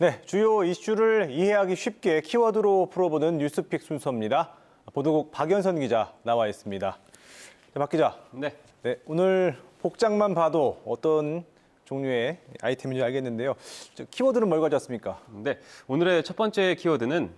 네, 주요 이슈를 이해하기 쉽게 키워드로 풀어보는 뉴스픽 순서입니다. 보도국 박연선 기자 나와 있습니다. 자, 박 기자, 네. 네, 오늘 복장만 봐도 어떤 종류의 아이템인지 알겠는데요. 저 키워드는 뭘 가져왔습니까? 네. 오늘의 첫 번째 키워드는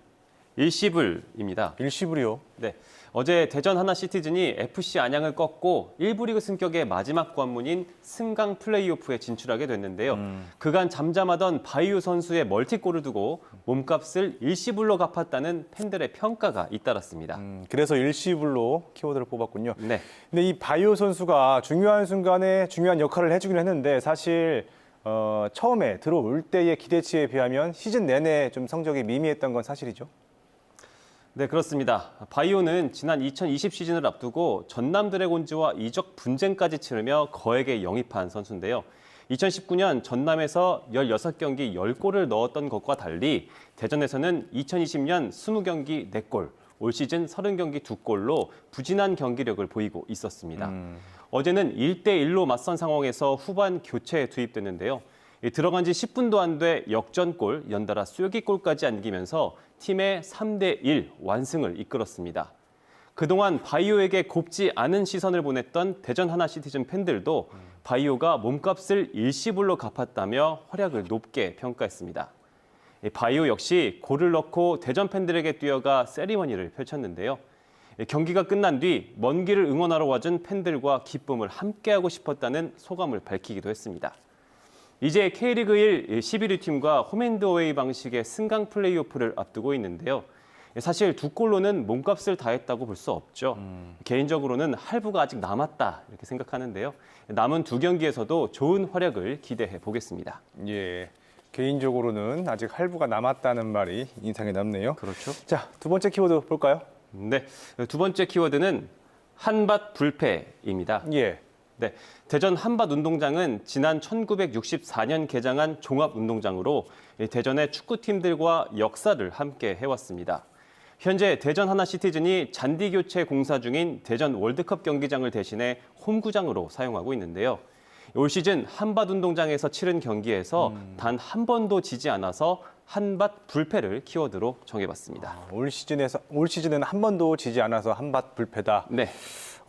일시불입니다. 일시불이요. 네. 어제 대전 하나 시티즌이 FC 안양을 꺾고 1부 리그 승격의 마지막 관문인 승강 플레이오프에 진출하게 됐는데요. 그간 잠잠하던 바이오 선수의 멀티골을 두고 몸값을 일시불로 갚았다는 팬들의 평가가 잇따랐습니다. 음, 그래서 일시불로 키워드를 뽑았군요. 네. 근데 이 바이오 선수가 중요한 순간에 중요한 역할을 해주긴 했는데 사실 어, 처음에 들어올 때의 기대치에 비하면 시즌 내내 좀 성적이 미미했던 건 사실이죠. 네, 그렇습니다. 바이오는 지난 2020 시즌을 앞두고 전남 드래곤즈와 이적 분쟁까지 치르며 거액에 영입한 선수인데요. 2019년 전남에서 16경기 10골을 넣었던 것과 달리 대전에서는 2020년 20경기 4골, 올 시즌 30경기 2골로 부진한 경기력을 보이고 있었습니다. 어제는 1대1로 맞선 상황에서 후반 교체에 투입됐는데요. 이 들어간 지 10분도 안 돼 역전골, 연달아 쐐기골까지 안기면서 팀의 3대 1 완승을 이끌었습니다. 그동안 바이오에게 곱지 않은 시선을 보냈던 대전 하나 시티즌 팬들도 바이오가 몸값을 일시불로 갚았다며 활약을 높게 평가했습니다. 이 바이오 역시 골을 넣고 대전 팬들에게 뛰어가 세리머니를 펼쳤는데요. 이 경기가 끝난 뒤 먼 길을 응원하러 와준 팬들과 기쁨을 함께하고 싶었다는 소감을 밝히기도 했습니다. 이제 K리그 1 11위 팀과 홈앤드어웨이 방식의 승강 플레이오프를 앞두고 있는데요. 사실 두 골로는 몸값을 다했다고 볼 수 없죠. 개인적으로는 할부가 아직 남았다 이렇게 생각하는데요. 남은 두 경기에서도 좋은 활약을 기대해 보겠습니다. 예. 개인적으로는 아직 할부가 남았다는 말이 인상에 남네요. 그렇죠. 자, 두 번째 키워드 볼까요? 네, 두 번째 키워드는 한밭 불패입니다. 예. 네, 대전 한밭 운동장은 지난 1964년 개장한 종합 운동장으로 대전의 축구팀들과 역사를 함께 해왔습니다. 현재 대전 하나 시티즌이 잔디 교체 공사 중인 대전 월드컵 경기장을 대신해 홈구장으로 사용하고 있는데요. 올 시즌 한밭 운동장에서 치른 경기에서 단한 번도 지지 않아서 한밭 불패를 키워드로 정해봤습니다. 올 시즌에서 올 시즌은 한 번도 지지 않아서 한밭 불패다. 네,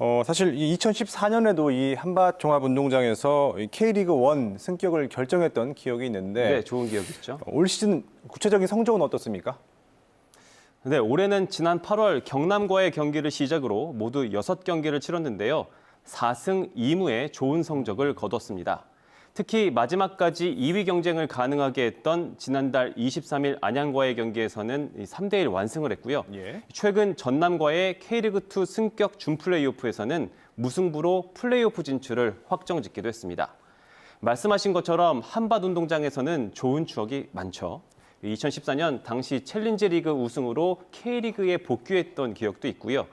어, 사실 이 2014년에도 이 한밭 종합운동장에서 이 K리그 1 승격을 결정했던 기억이 있는데 네, 좋은 기억 있죠. 어, 올 시즌 구체적인 성적은 어떻습니까? 네, 올해는 지난 8월 경남과의 경기를 시작으로 모두 6경기를 치렀는데요. 4승 2무의 좋은 성적을 거뒀습니다. 특히 마지막까지 2위 경쟁을 가능하게 했던 지난달 23일 안양과의 경기에서는 3대1 완승을 했고요. 예. 최근 전남과의 K리그2 승격 준플레이오프에서는 무승부로 플레이오프 진출을 확정짓기도 했습니다. 말씀하신 것처럼 한밭 운동장에서는 좋은 추억이 많죠. 2014년 당시 챌린지 리그 우승으로 K리그에 복귀했던 기억도 있고요.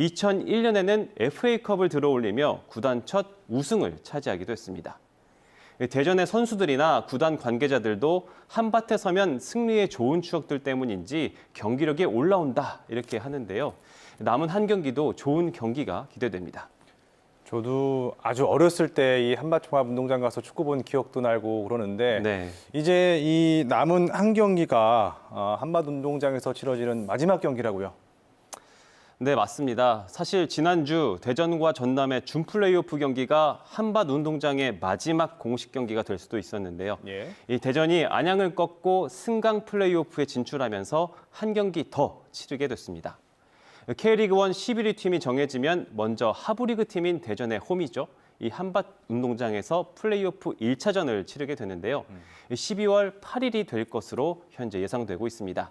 2001년에는 FA컵을 들어올리며 구단 첫 우승을 차지하기도 했습니다. 대전의 선수들이나 구단 관계자들도 한밭에 서면 승리의 좋은 추억들 때문인지 경기력이 올라온다 이렇게 하는데요. 남은 한 경기도 좋은 경기가 기대됩니다. 저도 아주 어렸을 때 이 한밭 종합운동장 가서 축구 본 기억도 나고 그러는데 네. 이제 이 남은 한 경기가 어, 한밭 운동장에서 치러지는 마지막 경기라고요. 네, 맞습니다. 사실 지난주 대전과 전남의 준 플레이오프 경기가 한밭 운동장의 마지막 공식 경기가 될 수도 있었는데요. 예. 이 대전이 안양을 꺾고 승강 플레이오프에 진출하면서 한 경기 더 치르게 됐습니다. K리그 1 11위 팀이 정해지면 먼저 하부리그 팀인 대전의 홈이죠. 이 한밭 운동장에서 플레이오프 1차전을 치르게 되는데요. 12월 8일이 될 것으로 현재 예상되고 있습니다.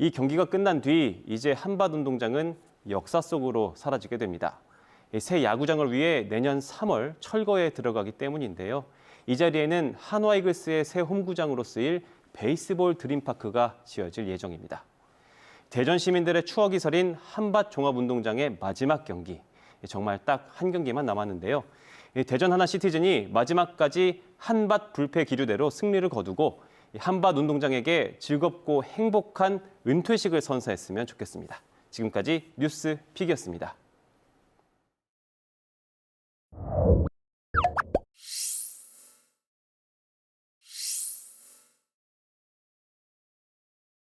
이 경기가 끝난 뒤 이제 한밭 운동장은 역사 속으로 사라지게 됩니다. 이새 야구장을 위해 내년 3월 철거에 들어가기 때문인데요. 이 자리에는 한화 이글스의 새 홈구장으로 쓰일 베이스볼 드림파크가 지어질 예정입니다. 대전 시민들의 추억이 서린 한밭 종합운동장의 마지막 경기. 정말 딱 한 경기만 남았는데요. 이 대전 하나 시티즌이 마지막까지 한밭 불패 기류대로 승리를 거두고 이 한밭 운동장에게 즐겁고 행복한 은퇴식을 선사했으면 좋겠습니다. 지금까지 뉴스 픽이었습니다.